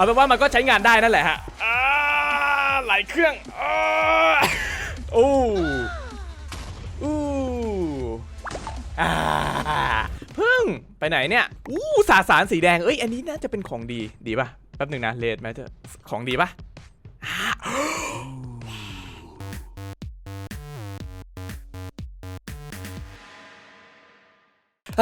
เอาเป็นว่ามันก็ใช้งานได้นั่นแหละฮะอ่าหลายเครื่องอ่าโอ้อู้อ่าพึ่งไปไหนเนี่ยอู้สาสารสีแดงเอ้ยอันนี้น่าจะเป็นของดีดีป่ะแป๊บหนึ่งนะเลดแมทเตอร์ของดีป่ะ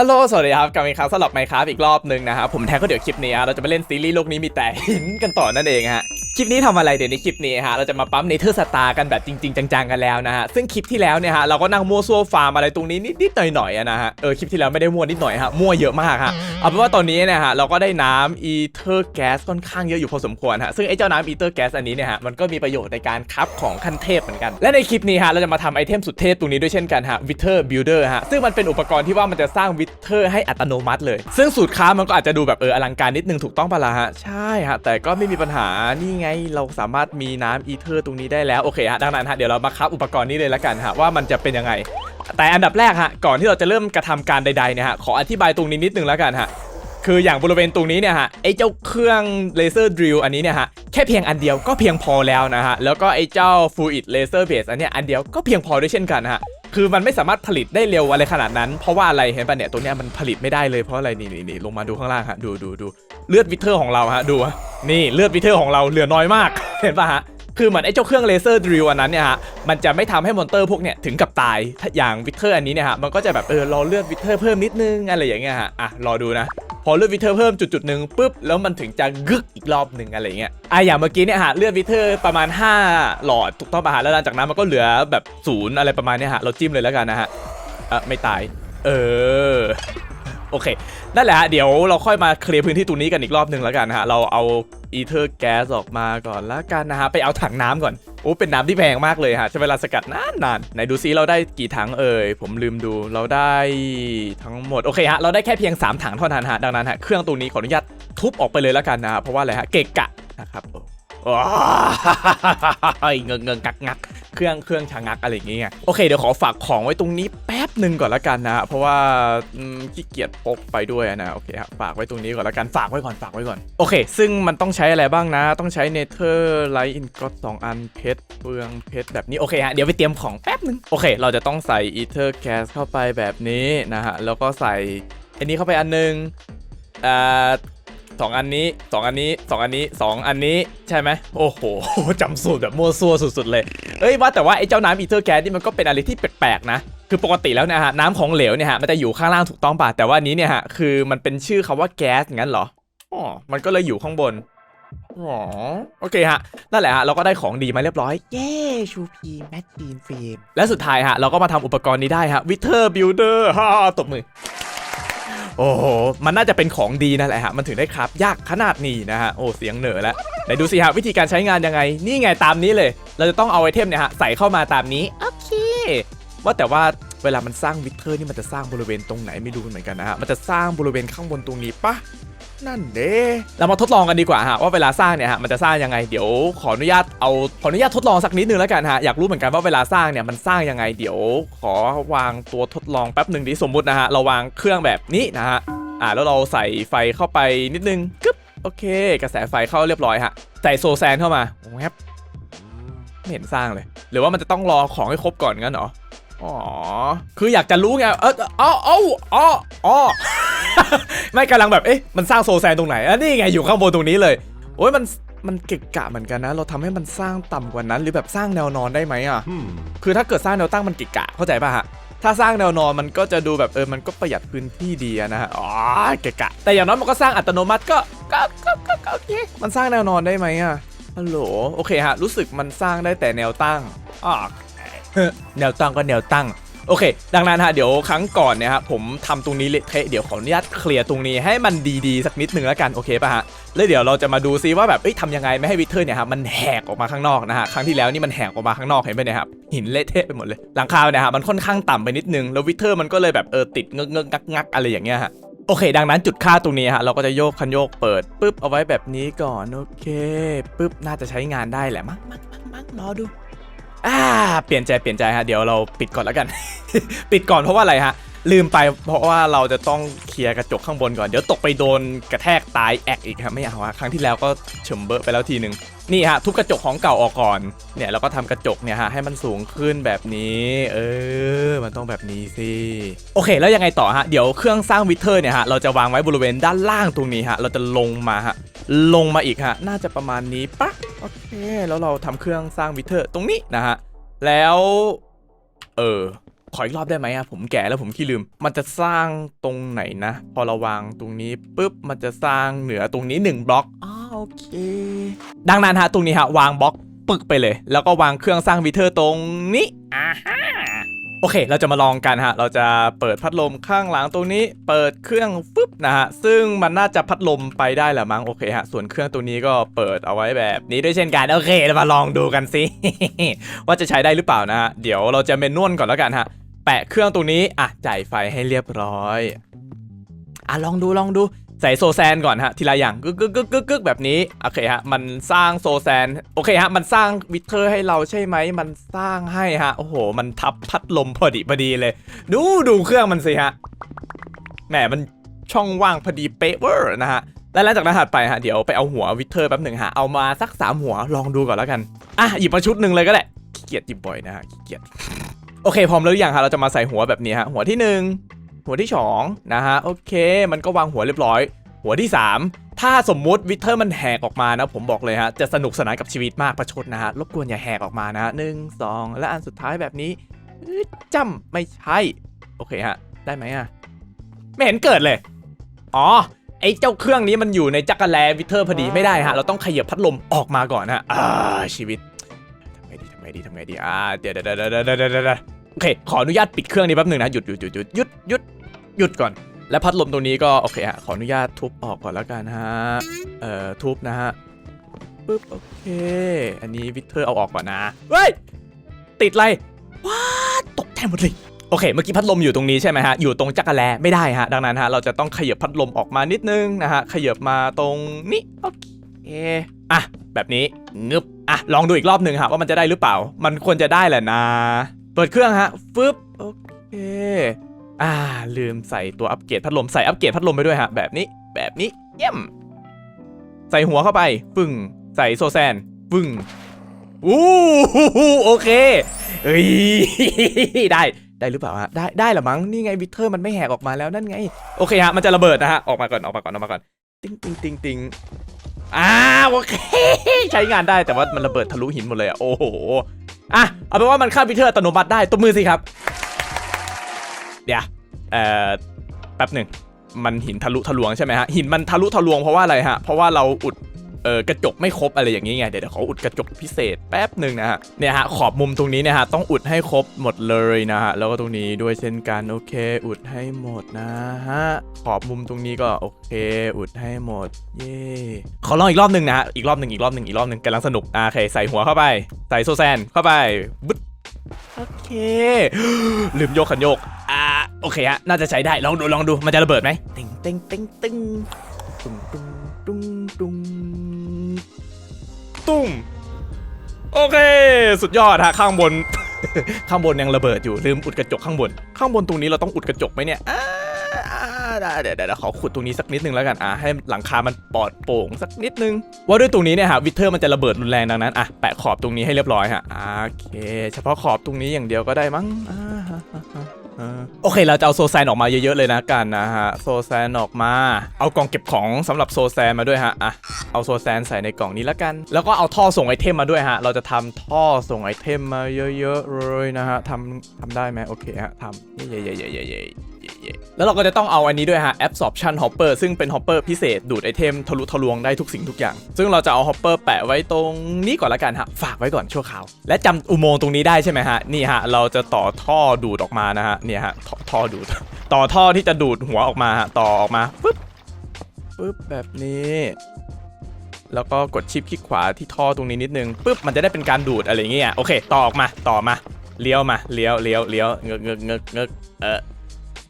ฮัลโหล สวัสดีครับกลับมาอีกครั้งสำหรับไมค์ครับอีกรอบหนึ่งนะครับผมแทนก็เดี๋ยวคลิปนี้เราจะมาเล่นซีรีส์โลกนี้มีแต่หินกันต่อนั่นเองฮะ คลิปนี้ทำอะไรเดี๋ยวในคลิปนี้ฮะเราจะมาปั๊มเนเธอร์สตาร์กันแบบจริง ๆ จังๆกันแล้วนะฮะซึ่งคลิปที่แล้วเนี่ยฮะเราก็นั่งมั่วซั่วฟาร์มอะไรตรงนี้นิดๆหน่อยๆนะฮะเออคลิปที่แล้วไม่ได้มั่วนิดหน่อยฮะมั่วเยอะมากฮะเอาเป็นว่าตอนนี้เนี่ยฮะเราก็ได้น้ำอีเทอร์แก๊สค่อนข้างเยอะอยู่พอสมควรฮะซึ่งไอ้เจ้าน้ำอีเทอร์แก๊สอันนี้เนี่ยฮะมันก็มีประโยชน์ในการคับของขั้นเทพเหมือนกัน และในคลิปนี้ฮะเราจะมาทำไอเทมสุดเทพตรงนี้ด้วยเช่นกันฮะวิเทอร์บิลเดอร์ฮะซึ่งมันเป็นอุปกรณ์ที่ว่ามันจะสร้างวิเทอร์ให้อัตโนมัติเลย ซึ่งสูตรค้ามันก็อาจจะดูแบบเอออลังการนิดนึงถูกต้องปะล่ะฮะใช่ฮะแต่ก็ไม่มีปัญหานี่ไงเราสามารถมีน้ำอีเทอร์ตรงนี้ได้แล้ว โอเคฮะดังนั้นฮะเดี๋ยวเรามาคับอุปกรณ์นี้เลยละกันฮะว่ามันจะเป็นยังไง แต่อันดับแรกฮะก่อนที่เราจะเริ่มกระทำการใดๆเนี่ยฮะขออธิบายตรงนี้นิดนึงแล้วกันฮะคืออย่างบริเวณตรงนี้เนี่ยฮะไอ้เจ้าเครื่องเลเซอร์ดริลอันนี้เนี่ยฮะแค่เพียงอันเดียวก็เพียงพอแล้วนะฮะแล้วก็ไอ้เจ้าฟูอิดเลเซอร์เบสอันเนี้ยอันเดียวก็เพียงพอด้วยเช่นกันฮะคือมันไม่สามารถผลิตได้เร็วอะไรขนาดนั้น เพราะว่าอะไรเห็นป่ะเนี่ยตัวเนี้ยมันผลิตไม่ได้เลยเพราะอะไรนี่นี่นี่ลงมาดูข้างล่างฮะดูดูดูเลือดวิเทอร์ของเราฮะดูฮะ นี่เลือดวิเทอร์ของเราเหลือน้อยมาก เห็นป่ะฮะ คือเหมือนไอ้เจ้าเครื่องเลเซอร์ดริลอันนั้นเนี่ยฮะ มันจะไม่ทำให้มอนเตอร์พวกเนี่ยถึงกับตาย ถ้าอย่างวิเทอร์อันนี้เนี่ยฮะ มันก็จะแบบเออรอเลือดวิเทอร์เพิ่มนิดนึงอะไรอย่างเงี้ยฮะ อะรอดูนะพอเลือดวิเทอร์เพิ่มจุดจุดๆหนึ่งปุ๊บแล้วมันถึงจะกึกอีกรอบหนึ่งอะไรเงี้ยอะอย่างเมื่อกี้เนี่ยฮะเลือดวิเทอร์ประมาณ 5 หลอดถูกต้องป่ะฮะแล้วหลังจากนั้นมันก็เหลือแบบศูนย์อะไรประมาณเนี้ยฮะเราจิ้มเลยแล้วกันนะฮะเออไม่ตาย เออ โอเค นั่นแหละฮะ เดี๋ยวเราค่อยมาเคลียร์พื้นที่ตรงนี้กันอีกรอบหนึ่งแล้วกันนะฮะ เราเอาอีเทอร์แก๊สออกมาก่อนแล้วกันนะฮะ ไปเอาถังน้ำก่อน โอ้ เป็นน้ำที่แพงมากเลยฮะ ใช้เวลาสกัดนานนานๆไหนดูซิเราได้กี่ถังเอ่ย ผมลืมดู เราได้ทั้งหมด โอเคฮะ เราได้แค่เพียง 3 ถังเท่านั้นฮะ ดังนั้นฮะ เครื่องตรงนี้ขออนุญาตทุบออกไปเลยแล้วกันนะฮะ เพราะว่าอะไรฮะ เกะกะนะครับว้ยเงิงเงิงงักงัก เครื่องเครื่องชะงักอะไรอย่างเงี้ยโอเคเดี๋ยวขอฝากของไว้ตรงนี้แป๊บหนึ่งก่อนล้วกันนะเพราะว่าขี้เกียจพกไปด้วยนะโอเคครับฝากไว้ตรงนี้ก่อนล้วกันฝากไว้ก่อนฝากไว้ก่อนโอเค ซึ่งมันต้องใช้อะไรบ้างนะ ต้องใช้เนเธอร์ไลท์อินก็สองอันเพชรเปลืองเพชรแบบนี้โอเคฮะเดี๋ยวไปเตรียมของแป๊บหนึ่งโอเค เราจะต้องใส่อีเทอร์แคสเข้าไปแบบนี้นะฮะแล้วก็ใส่อันนี้เข้าไปอันหนึงอ่า สองอันนี้สองอันนี้สองอันนี้สองอันนี้ใช่ไหมโอ้โหจำสูตรแบบมั่วซั่วสุดๆเลยเอ้ยว่าแต่ว่าไอ้เจ้าน้ำอีเทอร์แก๊สนี่มันก็เป็นอะไรที่แปลกๆนะคือปกติแล้วเนะฮะน้ำของเหลวเนี่ยฮะมันจะอยู่ข้างล่างถูกต้องป่ะแต่ว่านี้เนี่ยฮะคือมันเป็นชื่อคำว่าแก๊สงั้นเหรออ๋อมันก็เลยอยู่ข้างบนอ๋อโอเคฮะนั่นแหละฮะเราก็ได้ของดีมาเรียบร้อยเย้ชูพีแมชชีนฟิล์มและสุดท้ายฮะเราก็มาทำอุปกรณ์นี้ได้ฮะวิเทอร์บิลเดอร์ฮ่าตบมือ โอ้โห มันน่าจะเป็นของดีนั่นแหละฮะ มันถึงได้ครับยากขนาดนี้นะฮะ โอ้ เสียงเหนือแล้วไหนดูสิฮะ วิธีการใช้งานยังไง นี่ไงตามนี้เลย เราจะต้องเอาไอเทมเนี่ยฮะ ใส่เข้ามาตามนี้ โอเค ว่าแต่ว่าเวลามันสร้างวิเทอร์นี่มันจะสร้างบริเวณตรงไหนไม่รู้เหมือนกันนะฮะ มันจะสร้างบริเวณข้างบนตรงนี้ปะ นั่นเด้เรามาทดลองกันดีกว่าฮะว่าเวลาสร้างเนี่ยฮะมันจะสร้างยังไงเดี๋ยวขออนุญาตเอาขออนุญาตทดลองสักนิดนึงแล้วกันฮะอยากรู้เหมือนกันว่าเวลาสร้างเนี่ยมันสร้างยังไงเดี๋ยว ขอวางตัวทดลองแป๊บหนึ่งดิสมมุตินะฮะเราวางเครื่องแบบนี้นะฮะอ่าแล้วเราใส่ไฟเข้าไปนิดนึงกึ๊บโอเค กระแสไฟเข้าเรียบร้อยฮะใส่โซแซนเข้ามาแวบไม่เห็นสร้างเลย หรือว่ามันจะต้องรอของให้ครบก่อนงั้นเหรออ๋อคืออยากจะรู้ไงเออเอ้าเอ้าอ๋ออ๋อ ไม่กำลังแบบเอ๊ะมันสร้างโซแซนตรงไหนอะนี่ไงอยู่ข้างบนตรงนี้เลยโอ้ยมันมันเกะกะเหมือนกันนะ เราทำให้มันสร้างต่ำกว่านั้น หรือแบบสร้างแนวนอนได้ไหมอะคือถ้าเกิดสร้างแนวตั้งมันเกะกะเข้าใจป่ะฮะถ้าสร้างแนวนอนมันก็จะดูแบบเออมันก็ประหยัดพื้นที่ดีอะนะฮะอ๋อเกะกะ แต่อย่างน้อยมันก็สร้างอัตโนมัติก็ก็ก็ก็ก็โอเคมันสร้างแนวนอนได้ไหมอะฮัลโหลโอเคฮะรู้สึกมันสร้างได้แต่แนวตั้งอ่าแนวตั้งก็แนวตั้ง โอเค ดังนั้นฮะเดี๋ยวครั้งก่อนเนี่ยฮะผมทำตรงนี้เละเทะเดี๋ยวขออนุญาตเคลียร์ตรงนี้ให้มันดีๆสักนิดหนึ่งแล้วกันโอเคป่ะฮะแล้วเดี๋ยวเราจะมาดูซิว่าแบบเอ้ยทำยังไงไม่ให้วิเทอร์เนี่ยฮะมันแหกออกมาข้างนอกนะฮะครั้งที่แล้วนี่มันแหกออกมาข้างนอกเห็นไหมเนี่ยครับหินเละเทะไปหมดเลยหลังคาเนี่ยฮะมันค่อนข้างต่ำไปนิดนึงแล้ววิเทอร์มันก็เลยแบบเออติดเงกเงกงักงักอะไรอย่างเงี้ยฮะโอเค ดังนั้นจุดค่าตรงนี้ฮะเราก็จะโยกคันโยกเปิดปุ๊บเอาไว้แบบนี้ก่อนโอเคปุ๊บน่าจะใช้งานได้แหละมั้งมั้งมั้งรอดู อ่าเปลี่ยนใจเปลี่ยนใจฮะเดี๋ยวเราปิดก่อนแล้วกัน ปิดก่อนเพราะว่าอะไรฮะลืมไปเพราะว่าเราจะต้องเคลียร์กระจกข้างบนก่อน เดี๋ยวตกไปโดนกระแทกตายแอกอีกครับไม่เอาอะครั้งที่แล้วก็เฉิมเบอไปแล้วทีหนึ่งนี่ฮะทุบกระจกของเก่าออกก่อนเนี่ยแล้วก็ทำกระจกเนี่ยฮะให้มันสูงขึ้นแบบนี้ เออ มันต้องแบบนี้สิโอเค แล้วยังไงต่อฮะเดี๋ยวเครื่องสร้างวิเทอร์เนี่ยฮะเราจะวางไว้บริเวณด้านล่างตรงนี้ฮะเราจะลงมาฮะลงมาอีกฮะน่าจะประมาณนี้ปะ โอเค แล้วเราทำเครื่องสร้างวิเทอร์ตรงนี้นะฮะ แล้ว เออ ขออีกรอบได้ไหมอะผมแก่แล้วผมขี้ลืม มันจะสร้างตรงไหนนะ พอเราวางตรงนี้ปุ๊บ มันจะสร้างเหนือตรงนี้1บล็อกอ๋อโอเค ดังนั้นฮะ ตรงนี้ฮะ วางบล็อกปึกไปเลย แล้วก็วางเครื่องสร้างวิเทอร์ตรงนี้อ่าฮะ โอเค เราจะมาลองกันฮะ เราจะเปิดพัดลมข้างหลังตรงนี้ เปิดเครื่องฟึบนะฮะ ซึ่งมันน่าจะพัดลมไปได้แหละมั้ง โอเคฮะ ส่วนเครื่องตัวนี้ก็เปิดเอาไว้แบบนี้ด้วยเช่นกัน โอเค เรามาลองดูกันสิ ว่าจะใช้ได้หรือเปล่านะฮะ เดี๋ยวเราจะเมนนวลก่อนแล้วกันฮะ แปะเครื่องตรงนี้ อะ จ่ายไฟให้เรียบร้อย อะ ลองดู ลองดู ใส่โซแซนก่อนฮะทีละอย่างกึกกึกกึกกึกกึกแบบนี้โอเคฮะมันสร้างโซแซนโอเคฮะมันสร้างวิเทอร์ให้เราใช่ไหมมันสร้างให้ฮะโอ้โห มันทับพัดลมพอดีพอดีเลย ดูดูเครื่องมันสิฮะแหมมันช่องว่างพอดีเป๊ะเวอร์นะฮะและหลังจากนั้นถัดไปฮะเดี๋ยวไปเอาหัววิเทอร์แป๊บหนึ่งฮะเอามาสักสามหัวลองดูก่อนแล้วกันอะหยิบมาชุดหนึ่งเลยก็ได้ขี้เกียจหยิบบ่อยนะฮะขี้เกียจโอเคพร้อมแล้วหรือยังฮะเราจะมาใส่หัวแบบนี้ฮะหัวที่ 1 หัวที่2นะฮะโอเค มันก็วางหัวเรียบร้อย หัวที่ 3 ถ้าสมมุติวิเทอร์มันแหกออกมานะ ผมบอกเลยฮะจะสนุกสนานกับชีวิตมากประชดนะฮะรบกวนอย่าแหกออกมานะฮะหนึ่งสองและอันสุดท้ายแบบนี้อึ๊ดจ้ำไม่ใช่โอเคฮะได้ไหมอะไม่เห็นเกิดเลย อ๋อไอ้เจ้าเครื่องนี้มันอยู่ในจักรแลวิเทอร์พอดีไม่ได้ฮะ เราต้องขยับพัดลมออกมาก่อนฮะอ่าชีวิตทำไงดีทำไงดีทำไงดีอ่าเดี๋ยวเดี๋ยวเดี๋ยวเดี๋ยวเดี๋ยวเดี๋ยวโอเคขออนุญาตปิดเครื่องนี้แป๊บหนึ่งนะหยุดหยุดหยุดหยุดหยุด หยุดก่อน และพัดลมตรงนี้ก็โอเคฮะขออนุญาตทุบออกก่อนแล้วกันฮะ เอ่อทุบนะฮะปึ๊บโอเค อันนี้วิเทอร์เอาออกก่อนนะ เฮ้ย ติดอะไรว้าตกใจหมดเลยโอเค เมื่อกี้พัดลมอยู่ตรงนี้ใช่ไหมฮะ อยู่ตรงจักรแลไม่ได้ฮะ ดังนั้นฮะ เราจะต้องขยับพัดลมออกมานิดนึงนะฮะ ขยับมาตรงนี้ โอเค อะ แบบนี้งึบ อะ ลองดูอีกรอบหนึ่งฮะว่ามันจะได้หรือเปล่า มันควรจะได้แหละนะ เปิดเครื่องฮะ ฟึบ โอเค อ่า ลืมใส่ตัวอัปเกรดพัดลมใส่อัปเกรดพัดลมไปด้วยฮะ แบบนี้ แบบนี้ เยี่ยม ใส่หัวเข้าไปฟึ่ง ใส่โซแซนฟึ่งอู้หูโอเคเฮ้ย ได้ได้หรือเปล่าฮะ ได้ได้หรอมั้ง นี่ไงวิเทอร์มันไม่แหกออกมาแล้วนั่นไง โอเคฮะ มันจะระเบิดนะฮะ ออกมาก่อน ออกมาก่อน ออกมาก่อน ติ้งติ้งติ้งติ้งอ่าโอเค ใช้งานได้แต่ว่ามันระเบิดทะลุหินหมดเลยอะโอ้โห อะ เอาเป็นว่ามันข้าวิเทอร์อัตโนมัติได้ตบมือสิครับ เดี๋ยวเอ่อแป๊บหนึ่งมันหินทะลุทะลวงใช่ไหมฮะหินมันทะลุทะลวงเพราะว่าอะไรฮะเพราะว่าเราอุดเออกระจกไม่ครบอะไรอย่างนี้ไงเดี๋ยวเดี๋ยวขออุดกระจกพิเศษแป๊บหนึ่งนะฮะเนี่ยฮะขอบมุมตรงนี้เนี่ยฮะต้องอุดให้ครบหมดเลยนะฮะแล้วก็ตรงนี้ด้วยเช่นกันโอเค อุดให้หมดนะฮะขอบมุมตรงนี้ก็โอเค อุดให้หมดเย่ขอลองอีกรอบหนึ่งนะฮะอีกรอบหนึ่งอีกรอบหนึ่งอีกรอบหนึ่งกำลังสนุกอะโอเคใส่หัวเข้าไป ใส่โซแซนเข้าไปบึ๊ด โอเคลืมโยกขันโยกอ่าโอเคฮะน่าจะใช้ได้ลองดูลองดูมันจะระเบิดไหมติงติงติงติงตุ้งตุ้งตุ้งตุ้งตุ้มโอเค สุดยอดฮะข้างบน ข้างบนยังระเบิดอยู่ลืมอุดกระจกข้างบน ข้างบนตรงนี้เราต้องอุดกระจกไหมเนี่ยเดี๋ยวเดี๋ยวขอขุดตรงนี้สักนิดนึงแล้วกันอ่าให้หลังคามันปลอดโปร่งสักนิดนึง ว่าด้วยตรงนี้เนี่ยฮะวิเทอร์มันจะระเบิดรุนแรงดังนั้นอะแปะขอบตรงนี้ให้เรียบร้อยฮะโอเค เฉพาะขอบตรงนี้อย่างเดียวก็ได้มั้ง โอเคเราจะเอาโซแซนออกมาเยอะๆเลยนะกันนะฮะโซแซนออกมา เอากล่องเก็บของสำหรับโซแซนมาด้วยฮะอะเอาโซแซนใส่ในกล่องนี้แล้วกัน แล้วก็เอาท่อส่งไอเทมมาด้วยฮะ เราจะทำท่อส่งไอเทมมาเยอะๆเลยนะฮะทำทำได้ไหมโอเคฮะทำเย่เย่เย่แล้วเราก็จะต้องเอาอันนี้ด้วยฮะ absorption hopper ซึ่งเป็น hopper พิเศษดูดไอเทมทะลุทะลวงได้ทุกสิ่งทุกอย่าง ซึ่งเราจะเอา hopper แปะไว้ตรงนี้ก่อนละกันฮะ ฝากไว้ก่อนชั่วคราว และจำอุโมงค์ตรงนี้ได้ใช่ไหมฮะ นี่ฮะ เราจะต่อท่อดูดออกมานะฮะ เนี่ยฮะท่อท่อดูด ต่อท่อที่จะดูดหัวออกมาฮะ ต่อออกมาปึ๊บปึ๊บแบบนี้แล้วก็กดชิปคลิกขวาที่ท่อตรงนี้นิดนึงปึ๊บมันจะได้เป็นการดูดอะไรอย่างเงี้ยโอเค ต่อออกมาต่อมาเลี้ยวมาเลี้ยวเลี้ยวเลี้ยวเงึกเงึกเงึกเงึกเออ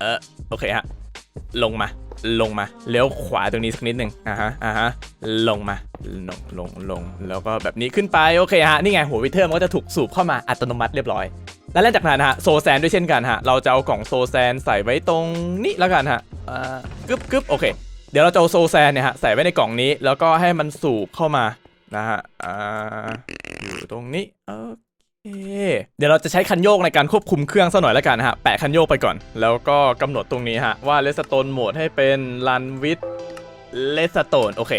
เออโอเคฮะลงมา ลงมาเลี้ยวขวาตรงนี้สักนิดหนึ่งอ่าฮะอ่าฮะลงมาลงลงลงแล้วก็แบบนี้ขึ้นไปโอเคฮะนี่ไงหัววิเทอร์มันก็จะถูกสูบเข้ามาอัตโนมัติเรียบร้อย และหลังจากนั้นฮะโซแซนด้วยเช่นกันฮะเราจะเอากล่องโซแซนใส่ไว้ตรงนี้แล้วกันฮะอ่ากึบกึบโอเค เดี๋ยวเราจะเอาโซแซนเนี่ยฮะใส่ไว้ในกล่องนี้ แล้วก็ให้มันสูบเข้ามานะฮะอ่าอยู่ตรงนี้โอ เดี๋ยวเราจะใช้คันโยกในการควบคุมเครื่องซะหน่อยแล้วกันฮะ แปะคันโยกไปก่อน แล้วก็กำหนดตรงนี้ฮะ ว่าเลสโตนโหมดให้เป็นรันวิดเลสโตนโอเค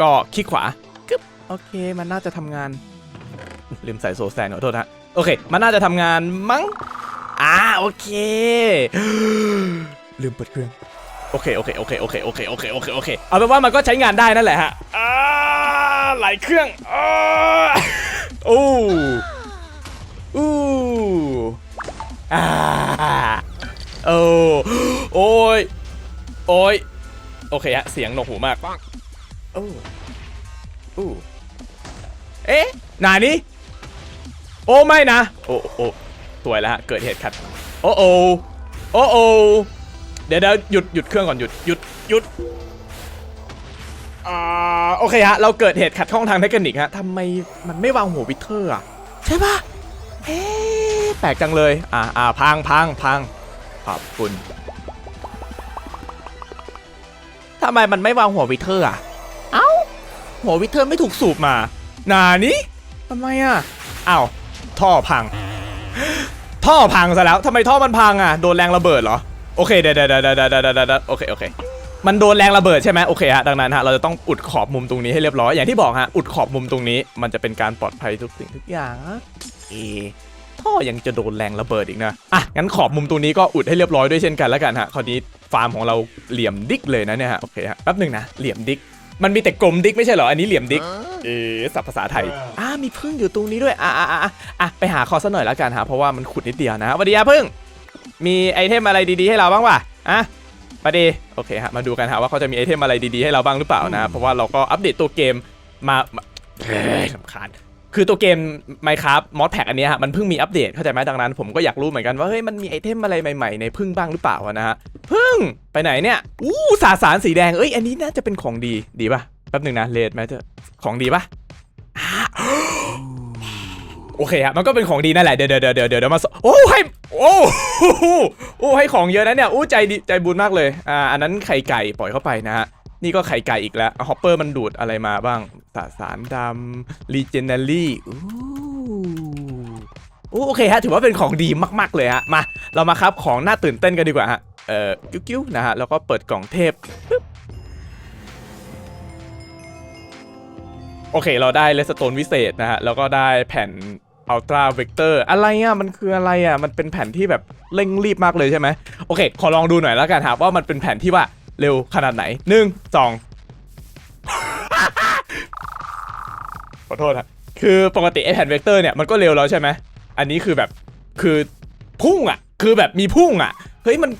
ก็คลิกขวากึบโอเค มันน่าจะทำงาน ลืมใส่โซแซนขอโทษฮะ โอเค มันน่าจะทำงานมั้ง อ่า โอเค ลืมเปิดเครื่อง โอเค โอเค โอเค โอเค โอเค โอเค โอเค โอเค เอาเป็นว่ามันก็ใช้งานได้นั่นแหละฮะ อ่า หลายเครื่องอ่าโอ้อู้ อ่าโอ้โอ้ยโอ้ยโอเคฮะเสียงหนวกหูมากโอ้โอ้เอ๊ะหนานี้โอ้ไม่นะ โอ้โอ้สวยแล้วฮะเกิดเหตุขัดโอ้โอ้โอ้โอ้เดี๋ยวเดี๋ยวหยุดหยุดเครื่องก่อนหยุดหยุดหยุดอ่าโอเคฮะเราเกิดเหตุขัดข้องทางเทคนิคฮะทำไมมันไม่วางหัววิเทอร์อะใช่ปะเอ๊ะ แปลกจังเลย อ่าอ่าพังพังพังขอบคุณทำไมมันไม่วางหัววิเทอร์อะเอ้า หัววิเทอร์ไม่ถูกสูบมา นานี้ทำไมอะอ้าวท่อพัง ท่อพังซะแล้วทำไมท่อมันพังอะ โดนแรงระเบิดเหรอ โอเคเดี๋ยวเดี๋ยวเดี๋ยวเดี๋ยวเดี๋ยวเดี๋ยวเดี๋ยวโอเคโอเค มันโดนแรงระเบิดใช่ไหมโอเคฮะ ดังนั้นฮะ เราจะต้องอุดขอบมุมตรงนี้ให้เรียบร้อย อย่างที่บอกฮะ อุดขอบมุมตรงนี้ มันจะเป็นการปลอดภัยทุกสิ่งทุกอย่างอะเอ ท่อยังจะโดนแรงระเบิดอีกนะ อะ งั้นขอบมุมตรงนี้ก็อุดให้เรียบร้อยด้วยเช่นกันแล้วกันฮะ คราวนี้ฟาร์มของเราเหลี่ยมดิกเลยนะเนี่ยฮะ โอเคฮะ แป๊บหนึ่งนะ เหลี่ยมดิก มันมีแต่กลมดิกไม่ใช่เหรอ อันนี้เหลี่ยมดิก เอ๊ะศัพท์ภาษาไทย อ่ามีพึ่งอยู่ตรงนี้ด้วย อ่าอ่าอ่าอะ ไปหาคอซะหน่อยแล้วกันฮะ เพราะว่ามันขุดนิดเดียวนะสวัสดีครับพึ่ง มีไอเทมอะไรดีๆให้เราบ้างวะอะมาดีโอเคฮะ มาดูกันฮะว่าเขาจะมีไอเทมอะไรดีๆให้เราบ้างหรือเปล่านะ เพราะว่าเราก็อัปเดตตัวเกมมามาเฮ้ยสำคัญ คือตัวเกม Minecraft Mod Pack อันเนี้ยฮะมันเพิ่งมีอัปเดตเข้าใจไหมดังนั้น ผมก็อยากรู้เหมือนกันว่าเฮ้ยมันมีไอเทมอะไรใหม่ๆในพึ่งบ้างหรือเปล่าอะนะฮะพึ่งไปไหนเนี่ยอู้สาสารสีแดงเอ้ยอันนี้น่าจะเป็นของดีดีป่ะแป๊บหนึ่งนะเลดแมเตอร์ของดีป่ะอ่าโอเคฮะมันก็เป็นของดีนั่นแหละเดี๋ยวเดี๋ยวเดี๋ยวเดี๋ยวเดี๋ยวมาสโอ้ให้โอ้โหโอ้ให้ของเยอะนะเนี่ยอู้ใจดีใจบุญมากเลยอ่าอันนั้นไข่ไก่ปล่อยเข้าไปนะฮะ นี่ก็ไข่ไก่อีกแล้วฮอปเปอร์มันดูดอะไรมาบ้างสสารดำรีเจนเนอรี่อู้อู้โอเคฮะ ถือว่าเป็นของดีมากๆเลยฮะ มา เรามาครับของน่าตื่นเต้นกันดีกว่าฮะ เอ่อ กิ้วๆนะฮะ แล้วก็เปิดกล่องเทพโอเค เราได้เลสโตนวิเศษนะฮะ แล้วก็ได้แผ่นอัลตราเวกเตอร์อะไรอะ มันคืออะไรอะ มันเป็นแผ่นที่แบบเร่งรีบมากเลยใช่ไหมโอเค ขอลองดูหน่อยแล้วกันครับว่ามันเป็นแผ่นที่ว่า เร็วขนาดไหนหนึ่งสองขอโทษครับคือปกติไอแผ่นเวกเตอร์เนี่ยมันก็เร็วแล้วใช่ไหมอันนี้คือแบบคือพุ่งอะ คือแบบมีพุ่งอะ เฮ้ยมัน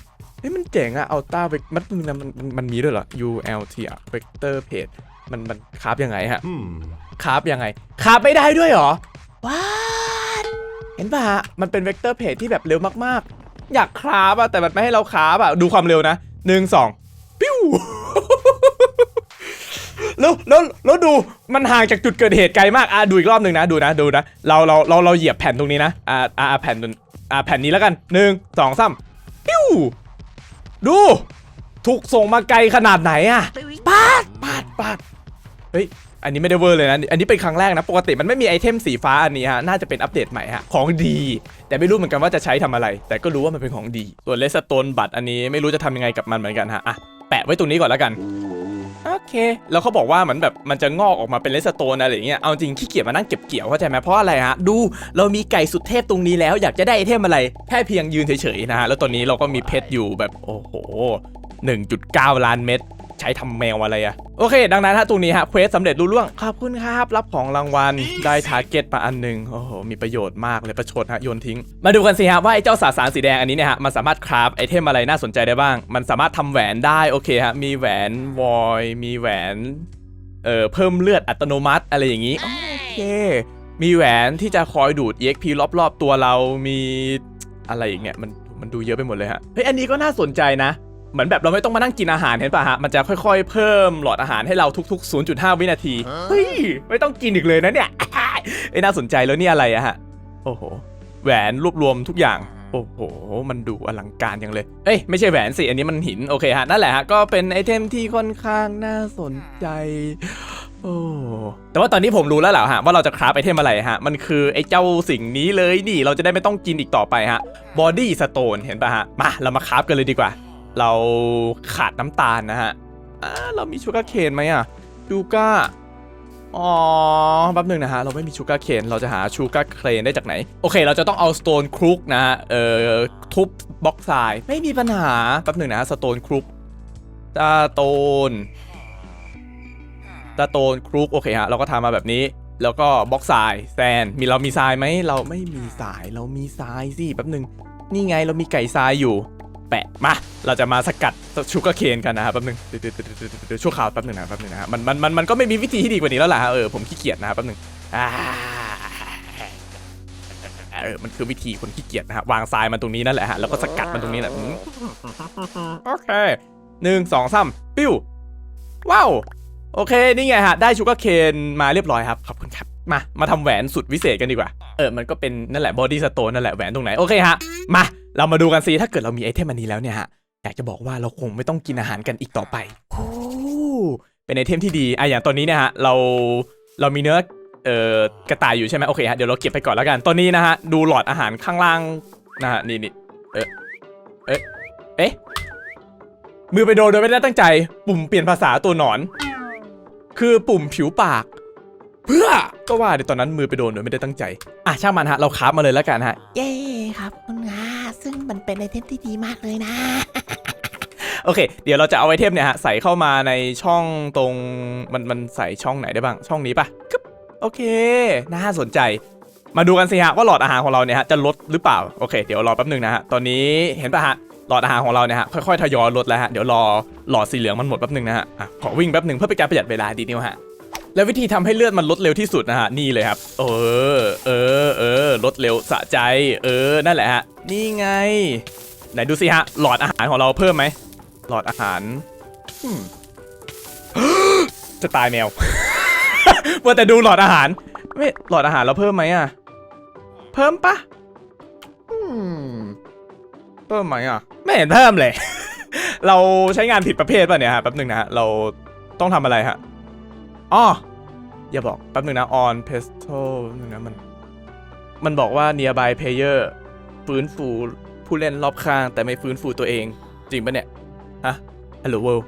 เฮ้ยมันเจ๋งอะอัลตราเวกมันมันมันมันมีด้วยเหรอ ULT อะเวกเตอร์เพจมันมันคราฟยังไงฮะคราฟยังไงคราฟไม่ได้ด้วยเหรอว้าเห็นป่ะฮะมันเป็นเวกเตอร์เพจที่แบบเร็วมากๆ อยากคราฟอะแต่มันไม่ให้เราคราฟอะดูความเร็วนะหนึ่งสองปิ้ว แล้วแล้วแล้วดูมันห่างจากจุดเกิดเหตุไกลมากอะดูอีกรอบหนึ่งนะดูนะดูนะเราเราเราเราเหยียบแผ่นตรงนี้นะอ่าอ่าแผ่นตรงอ่าแผ่นนี้แล้วกันหนึ่งสองสามปิ้วดูถูกส่งมาไกลขนาดไหนอะปาดปาดปาดเฮ้ยอันนี้ไม่ได้เวอร์เลยนะ อันนี้เป็นครั้งแรกนะ ปกติมันไม่มีไอเทมสีฟ้าอันนี้ฮะ น่าจะเป็นอัปเดตใหม่ฮะ ของดี แต่ไม่รู้เหมือนกันว่าจะใช้ทำอะไร แต่ก็รู้ว่ามันเป็นของดี ส่วนเลสโตนบัตรอันนี้ไม่รู้จะทำยังไงกับมันเหมือนกันฮะ อะ แปะไว้ตรงนี้ก่อนแล้วกันโอเค แล้วเขาบอกว่าเหมือนแบบมันจะงอกออกมาเป็นเลสโตนอะไรอย่างเงี้ย เอาจริงขี้เกียจมานั่งเก็บเกี่ยวเข้าใจไหมเพราะอะไรฮะ ดู เรามีไก่สุดเทพตรงนี้แล้วอยากจะได้ไอเทมอะไร แค่เพียงยืนเฉยๆนะฮะ แล้วตอนนี้เราก็มีเพชรอยู่แบบโอ้โห1.9 ล้านเม็ด ใช้ทำแมวอะไรอะโอเค ดังนั้นฮะตรงนี้ฮะเควสสำเร็จรุ่ล่วง ขอบคุณครับ รับของรางวัลได้ทาร์เก็ตมาอันหนึ่งโอ้โหมีประโยชน์มากเลยประชดฮะโยนทิ้ง มาดูกันสิฮะว่าไอ้เจ้าสาสารสีแดงอันนี้เนี่ยฮะมันสามารถคราฟไอเทมอะไรน่าสนใจได้บ้าง มันสามารถทำแหวนได้โอเคฮะมีแหวนวอยมีแหวนเอ่อเพิ่มเลือดอัตโนมัติอะไรอย่างนี้โอเคมีแหวนที่จะคอยดูด EXP รอบๆตัวเรามีอะไรอย่างเงี้ยมันมันดูเยอะไปหมดเลยฮะเฮ้ยอันนี้ก็น่าสนใจนะ เหมือนแบบเราไม่ต้องมานั่งกินอาหารเห็นป่ะฮะ มันจะค่อยๆ เพิ่มหลอดอาหารให้เราทุก ๆ 0.5 วินาที เฮ้ย ไม่ต้องกินอีกเลยนะเนี่ยเอ้ยน่าสนใจแล้วนี่อะไรอะฮะ โอ้โห แหวนรวบรวมทุกอย่าง โอ้โห มันดูอลังการจังเลย เอ้ย ไม่ใช่แหวนสิ อันนี้มันหิน โอเคฮะ นั่นแหละฮะ ก็เป็นไอเทมที่ค่อนข้างน่าสนใจ โอ้ แต่ว่าตอนนี้ผมรู้แล้วแหละฮะ ว่าเราจะคราฟไอเทมอะไรฮะ มันคือไอเจ้าสิ่งนี้เลยนี่ เราจะได้ไม่ต้องกินอีกต่อไปฮะ บอดี้สโตน เห็นปะฮะ มา เรามาคราฟกันเลยดีกว่า เราขาดน้ำตาลนะฮะอ่าเรามีชูการ์เคนไหมอะชูการ์อ๋อแป๊บหนึงนะฮะ เราไม่มีชูการ์เคนเราจะหาชูการ์เคนได้จากไหน โอเค เราจะต้องเอาสโตนครุกนะฮะ เอ่อ ทุบบล็อกทราย ไม่มีปัญหาแป๊บหนึงนะฮะสโตนครุกสโตนสโตนครุกโอเคฮะ เราก็ทำมาแบบนี้ แล้วก็บล็อกทรายแซนมีเรามีทรายไหมเราไม่มีทรายเรามีทรายสิแป๊บหนึงนี่ไงเรามีไก่ทรายอยู่ แปะมา เราจะมาสกัดชูการ์เคนกันนะครับแป๊บหนึงเดี๋ยวเดี๋ยวเดี๋ยวเดี๋ยวเดี๋ยวชั่วคราวแป๊บหนึงนะแป๊บหนึงนะฮะมันมันมันมันก็ไม่มีวิธีที่ดีกว่านี้แล้วล่ะฮะเออผมขี้เกียจนะครับแป๊บหนึงอ่าเออมันคือวิธีคนขี้เกียจนะฮะวางทรายมันตรงนี้นั่นแหละฮะแล้วก็สกัดมันตรงนี้แหละโอเคหนึ่งสองสามปิ้วว้าวโอเคนี่ไงฮะได้ชูการ์เคนมาเรียบร้อยครับขอบคุณครับมามาทำแหวนสุดวิเศษกันดีกว่า เออมันก็เป็นนั่นแหละบอดี้สโตนนั่นแหละแหวนตรงไหนโอเคฮะมา เรามาดูกันซิถ้าเกิดเรามีไอเทมอันนี้แล้วเนี่ยฮะอยากจะบอกว่าเราคงไม่ต้องกินอาหารกันอีกต่อไปโอ้เป็นไอเทมที่ดีอะอย่างตอนนี้เนี่ยฮะเราเรามีเนื้อเอ่อกระต่ายอยู่ใช่ไหมโอเคฮะเดี๋ยวเราเก็บไปก่อนแล้วกันตอนนี้นะฮะดูหลอดอาหารข้างล่างนะฮะนี่นี่เอ๊ะเอ๊ะเอ๊ะมือไปโดนโดยไม่ได้ตั้งใจ ปุ่มเปลี่ยนภาษาตัวหนอน คือปุ่มผิวปาก เพื่อก็ว่าเดี๋ยวตอนนั้นมือไปโดนโดยไม่ได้ตั้งใจ อะช่างมันฮะ เราคราฟมาเลยแล้วกันฮะ เย้ครับคุณอาซึ่งมันเป็นไอเทมที่ดีมากเลยนะ โอเค เดี๋ยวเราจะเอาไอเทมเนี่ยฮะใส่เข้ามาในช่องตรงมันมันใส่ช่องไหนได้บ้าง ช่องนี้ปะกึ๊บโอเค น่าสนใจ มาดูกันสิฮะว่าหลอดอาหารของเราเนี่ยฮะจะลดหรือเปล่า โอเค เดี๋ยวรอแป๊บหนึงนะฮะ ตอนนี้เห็นปะฮะหลอดอาหารของเราเนี่ยฮะค่อยๆทยอยลดแล้วฮะ เดี๋ยวรอหลอดสีเหลืองมันหมดแป๊บหนึงนะฮะอะขอวิ่งแป๊บหนึงเพื่อเป็นการประหยัดเวลาดีนิวฮะ แล้ววิธีทำให้เลือดมันลดเร็วที่สุดนะฮะนี่เลยครับ เออ เออเออลดเร็วสะใจ เออนั่นแหละฮะนี่ไง ไหนดูสิฮะ หลอดอาหารของเราเพิ่มไหมหลอดอาหารจะตายแมวว่าแต่ดูหลอดอาหารไม่หลอดอาหารเราเพิ่มไหมอะ เพิ่มปะเพิ่มไหมอะ ไม่เห็นเพิ่มเลย เราใช้งานผิดประเภทป่ะเนี่ยฮะแป๊บหนึ่งนะฮะเราต้องทำอะไรฮะ อ๋ออย่าบอกแป๊บหนึ่งนะ on pesto นึงนะมัน มันบอกว่า nearby player ฟื้นฟูผู้เล่นรอบข้าง แต่ไม่ฟื้นฟูตัวเอง จริงปะเนี่ย ฮะ Hello World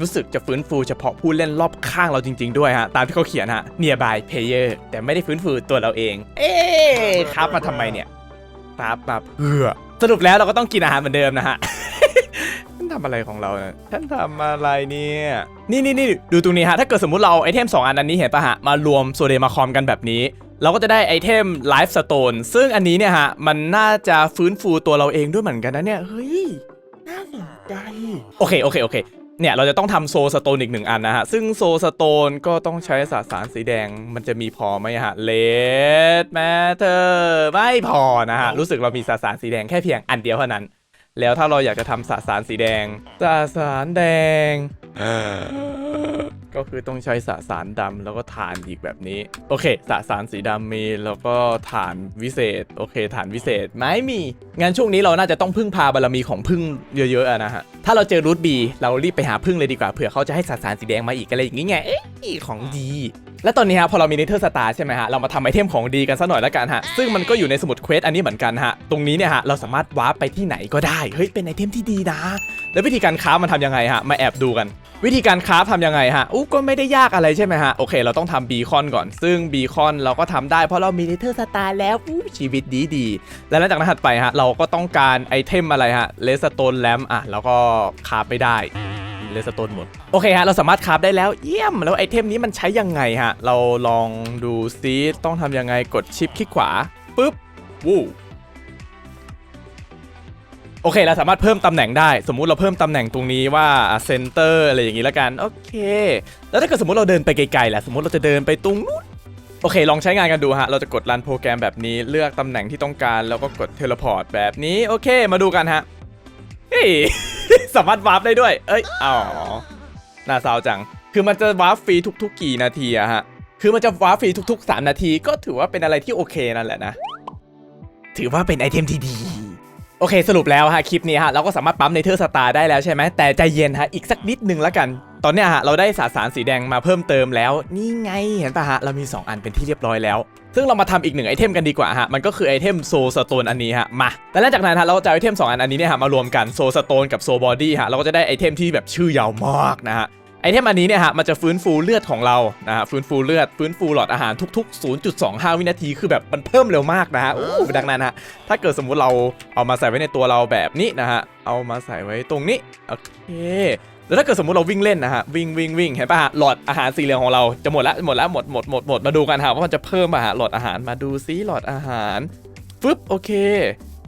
รู้สึกจะฟื้นฟูเฉพาะผู้เล่นรอบข้างเราจริง ๆ ด้วยฮะ ตามที่เขาเขียนฮะ nearby player แต่ไม่ได้ฟื้นฟูตัวเราเอง เอ๊ะครับมาทำไมเนี่ยครับมาเพื่อสรุปแล้วเราก็ต้องกินอาหารเหมือนเดิมนะฮะ ทำอะไรของเราเนี่ยฉันทำอะไรเนี่ย นี่นี่นี่ดูตรงนี้ฮะ ถ้าเกิดสมมุติเราไอเทม 2 อันนั้นนี้เห็นปะฮะ มารวมโซเดมาคอมกันแบบนี้ เราก็จะได้ไอเทมไลฟ์สโตนซึ่งอันนี้เนี่ยฮะ มันน่าจะฟื้นฟูตัวเราเองด้วยเหมือนกันนะเนี่ย เฮ้ย น่าสนใจ โอเค โอเค โอเคเนี่ยเราจะต้องทำโซสโตนอีกหนึ่งอันนะฮะ ซึ่งโซสโตนก็ต้องใช้สสารสีแดงมันจะมีพอไหมฮะเลดแมทเทอร์ไม่พอนะฮะ รู้สึกเรามีสสารสีแดงแค่เพียงอันเดียวเท่านั้น แล้วถ้าเราอยากจะทำสสารสีแดง สสารแดง ก็คือต้องใช้สสารดำแล้วก็ถ่านอีกแบบนี้ โอเค สสารสีดำมีแล้วก็ถ่านวิเศษ โอเคถ่านวิเศษไม่มี งั้นช่วงนี้เราน่าจะต้องพึ่งพาบารมีของพึ่งเยอะๆอะนะฮะ ถ้าเราเจอรูทบีเรารีบไปหาพึ่งเลยดีกว่าเผื่อเขาจะให้สสารสีแดงมาอีกอะไรอย่างงี้ไงเอ้ยของดี และตอนนี้ฮะพอเรามีเนเธอร์สตาร์ใช่ไหมฮะเรามาทำไอเทมของดีกันสักหน่อยแล้วกันฮะซึ่งมันก็อยู่ในสมุดเควสอันนี้เหมือนกันฮะตรงนี้เนี่ยฮะเราสามารถวาร์ปไปที่ไหนก็ได้เฮ้ยเป็นไอเทมที่ดีนะ แล้ววิธีการค้ามันทำยังไงฮะมาแอบดูกัน วิธีการคราทำยังไงฮะอู้ก็ไม่ได้ยากอะไรใช่ไหมฮะโอเค เราต้องทำบีคอนก่อน ซึ่งบีคอนเราก็ทำได้เพราะเรามีเนเธอร์สตาร์แล้วอู้ชีวิตดีดีและหลังจากนั้นถัดไปฮะเราก็ต้องการไอเทมอะไรฮะเลสโตนแลมอะแล้วก็คราไม่ได้ เลสโตนหมด โอเคฮะ เราสามารถคราฟได้แล้วเยี่ยม แล้วไอเทมนี้มันใช้ยังไงฮะ เราลองดูซิต้องทำยังไงกดชิปคลิกขวาปุ๊บวู้โอเค เราสามารถเพิ่มตำแหน่งได้ สมมุติเราเพิ่มตำแหน่งตรงนี้ว่าเซนเตอร์อะไรอย่างนี้แล้วกัน โอเค แล้วถ้าเกิดสมมติเราเดินไปไกลๆล่ะสมมติเราจะเดินไปตรงนู้นโอเค ลองใช้งานกันดูฮะ เราจะกดรันโปรแกรมแบบนี้ เลือกตำแหน่งที่ต้องการ แล้วก็กดเทเลพอร์ตแบบนี้ โอเค มาดูกันฮะ เฮ้ยสามารถวาร์ปได้ด้วย เอ้ยอ๋อน่าเศร้าจัง คือมันจะวาร์ปฟรีทุก ๆ กี่นาทีอะฮะ คือมันจะวาร์ปฟรีทุก ๆ 3 นาที ก็ถือว่าเป็นอะไรที่โอเคนั่นแหละนะ ถือว่าเป็นไอเทมที่ดีโอเคสรุปแล้วฮะคลิปนี้ฮะเราก็สามารถปั๊มในเทอร์สตาร์ได้แล้วใช่ไหมแต่ใจเย็นฮะอีกสักนิดนึงแล้วกัน ตอนเนี้ยฮะเราได้สสารสีแดงมาเพิ่มเติมแล้ว นี่ไงเห็นปะฮะเรามี 2 อันเป็นที่เรียบร้อยแล้ว ซึ่งเรามาทำอีกหนึ่งไอเทมกันดีกว่าฮะมันก็คือไอเทมโซสโตนอันนี้ฮะมาและหลังจากนั้นฮะเราจะไอเทมสองอันอันนี้เนี่ยฮะมารวมกันโซสโตนกับโซบอดี้ฮะเราก็จะได้ไอเทมที่แบบชื่อยาวมากนะฮะไอเทมอันนี้เนี่ยฮะมันจะฟื้นฟูเลือดของเรานะฮะฟื้นฟูเลือดฟื้นฟูหลอดอาหารทุก ๆ 0.25 วินาทีคือแบบมันเพิ่มเร็วมากนะฮะโอ้ดังนั้นฮะถ้าเกิดสมมุติเราเอามาใส่ไว้ในตัวเราแบบนี้นะฮะเอามาใส่ไว้ตรงนี้โอเคแล้วถ้าเกิดสมมติเราวิ่งเล่นนะฮะวิ่งวิ่งวิ่งเห็นปะฮะหลอดอาหารสีเหลืองของเราจะหมดละหมดละหมดหมดหมดหมดมาดูกันฮะว่ามันจะเพิ่มมาฮะหลอดอาหารมาดูซิหลอดอาหารฟึบโอเค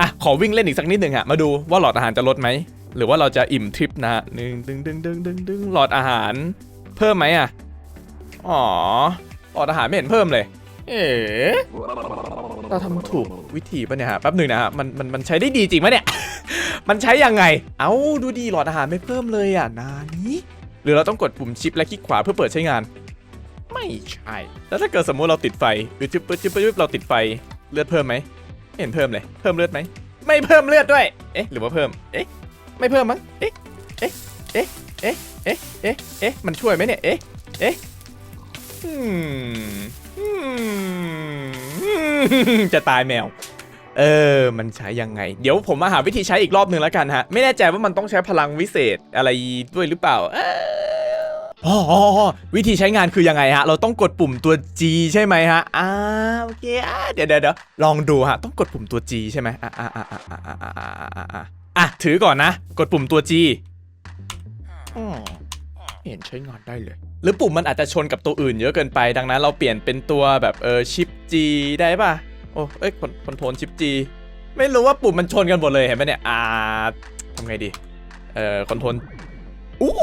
อะขอวิ่งเล่นอีกสักนิดหนึ่งฮะมาดูว่าหลอดอาหารจะลดไหมหรือว่าเราจะอิ่มทริปนะฮะหนึ่งดึงดึงดึงดึงดึงหลอดอาหาร เพิ่มไหมอะอ๋อหลอดอาหารไม่เห็นเพิ่มเลย เอ๋ เราทำถูกวิธีปะเนี่ยฮะแป๊บหนึ่งนะฮะมันมันมันใช้ได้ดีจริงปะเนี่ย มันใช้ยังไง เอ้าดูดีหลอดอาหารไม่เพิ่มเลยอะนานี้หรือเราต้องกดปุ่มชิปและคลิกขวาเพื่อเปิดใช้งาน ไม่ใช่ แล้วถ้าเกิดสมมติเราติดไฟปึ๊บจิ๊บปึ๊บจิ๊บปึ๊บเราติดไฟเลือดเพิ่มไหมไม่เห็นเพิ่มเลย เพิ่มเลือดไหมไม่เพิ่มเลือดด้วย เอ๊ะหรือว่าเพิ่ม เอ๊ะไม่เพิ่มมั้ง เอ๊ะเอ๊ะเอ๊ะเอ๊ะเอ๊ะเอ๊ะเอ๊ะมันช่วยไหมเนี่ย เอ๊ะเอ๊ะอืมอืม จะตายแมว เออ มันใช้ยังไง เดี๋ยวผมมาหาวิธีใช้อีกรอบหนึ่งแล้วกันฮะ ไม่แน่ใจว่ามันต้องใช้พลังวิเศษอะไรด้วยหรือเปล่าอ๋อวิธีใช้งานคือยังไงฮะ เราต้องกดปุ่มตัว G ใช่ไหมฮะ อ่า โอเคอ่าเดี๋ยวเดี๋ยวลองดูฮะ ต้องกดปุ่มตัว G ใช่ไหมอ่าอ่าอ่าอ่าอ่าอ่าอ่าอะ ถือก่อนนะ กดปุ่มตัว G อ๋อ เห็นใช้งานได้เลย หรือปุ่มมันอาจจะชนกับตัวอื่นเยอะเกินไป ดังนั้นเราเปลี่ยนเป็นตัวแบบเออชิป G ได้ป่ะ โอ้เอ้ยคอนคนโทรลชิป G ไม่รู้ว่าปุ่มมันชนกันหมดเลยเห็นไหมเนี่ย อ่าทำไงดี เอ่อคอนโทรลอู้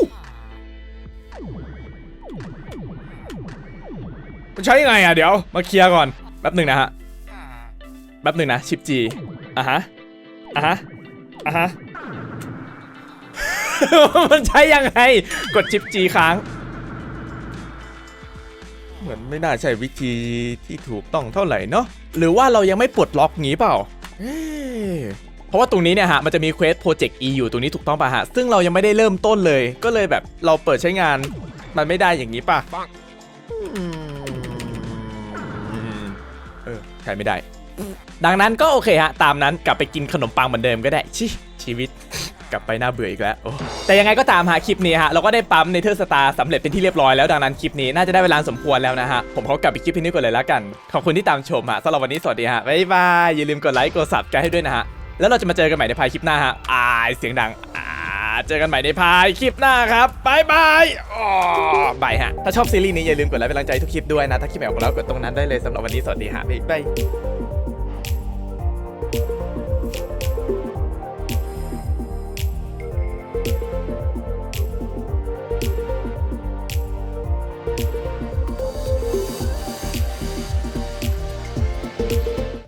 มันใช้ยังไงอะเดี๋ยวมาเคลียร์ก่อน แป๊บหนึ่งนะฮะ แป๊บหนึ่งนะชิป G อะฮะ อะฮะ อะฮะ มันใช้ยังไง กดชิป G ค้าง เหมือนไม่น่าใช่วิธีที่ถูกต้องเท่าไหร่เนาะหรือว่าเรายังไม่ปลดล็อกงี้เปล่าเอ๊ะเพราะว่าตรงนี้เนี่ยฮะ มันจะมีเควสโปรเจกต์ E อยู่ตรงนี้ถูกต้องป่ะฮะ ซึ่งเรายังไม่ได้เริ่มต้นเลย ก็เลยแบบเราเปิดใช้งานมันไม่ได้อย่างนี้ป่ะเออใช้ไม่ได้ ดังนั้นก็โอเคฮะ ตามนั้นกลับไปกินขนมปังเหมือนเดิมก็ได้ ชิชีวิต กลับไปน่าเบื่ออีกแล้ว แต่ยังไงก็ตามฮะคลิปนี้ฮะ เราก็ได้ปั๊มในเทอร์สตาร์สำเร็จเป็นที่เรียบร้อยแล้วดังนั้นคลิปนี้น่าจะได้เวลาสมควรแล้วนะฮะ ผมขอกลับไปคลิปนี้ก่อนเลยแล้วกัน ขอบคุณที่ตามชมฮะสำหรับวันนี้สวัสดีฮะบ๊ายบายอย่าลืมกดไลค์กดซับกันให้ด้วยนะฮะแล้วเราจะมาเจอกันใหม่ในพายคลิปหน้าฮะอายเสียงดังอ่าเจอกันใหม่ในพายคลิปหน้าครับบายบายอ๋อบายฮะถ้าชอบซีรีส์นี้อย่าลืมกดไลค์เป็นกำลังใจทุกคลิปด้วยนะถ้าคลิปไหนของเรากดตรงนั้นได้เลยสำหรับวันนี้สวัสดีฮะบ๊ายบาย